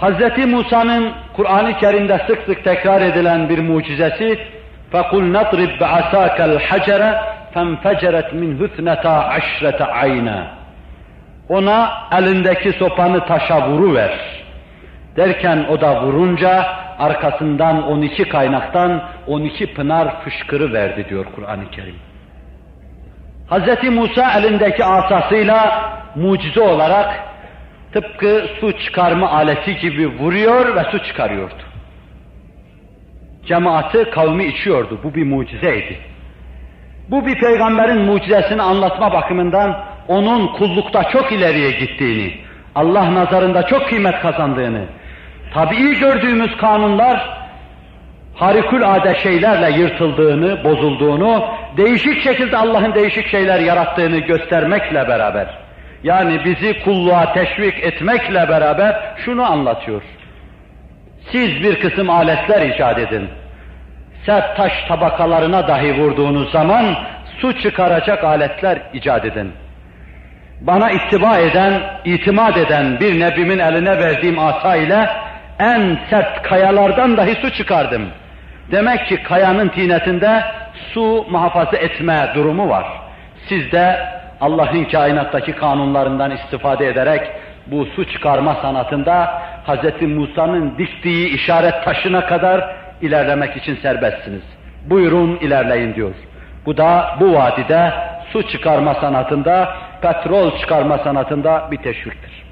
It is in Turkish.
Hz. Musa'nın Kur'an-ı Kerim'de sık sık tekrar edilen bir mucizesi فَقُلْ نَضْرِبْ بِعَسَاكَ الْحَجَرَ فَانْفَجَرَتْ مِنْ هُثْنَةَ عَشْرَةَ عَيْنًا Ona elindeki sopanı taşa vuruver. Derken o da vurunca arkasından 12 kaynaktan 12 pınar fışkırı verdi diyor Kur'an-ı Kerim. Hz. Musa elindeki asasıyla mucize olarak tıpkı su çıkarma aleti gibi vuruyor ve su çıkarıyordu. Cemaati kavmi içiyordu. Bu bir mucizeydi. Bu bir peygamberin mucizesini anlatma bakımından onun kullukta çok ileriye gittiğini, Allah nazarında çok kıymet kazandığını, tabii gördüğümüz kanunlar harikulade şeylerle yırtıldığını, bozulduğunu, değişik şekilde Allah'ın değişik şeyler yarattığını göstermekle beraber, yani bizi kulluğa teşvik etmekle beraber şunu anlatıyor. Siz bir kısım aletler icat edin. Sert taş tabakalarına dahi vurduğunuz zaman su çıkaracak aletler icat edin. Bana ittiba eden, itimat eden bir nebimin eline verdiğim asa ile en sert kayalardan dahi su çıkardım. Demek ki kayanın tinetinde su muhafaza etme durumu var. Siz de Allah'ın kainattaki kanunlarından istifade ederek bu su çıkarma sanatında Hz. Musa'nın diktiği işaret taşına kadar ilerlemek için serbestsiniz. Buyurun ilerleyin diyor. Bu da bu vadide su çıkarma sanatında, petrol çıkarma sanatında bir teşviktir.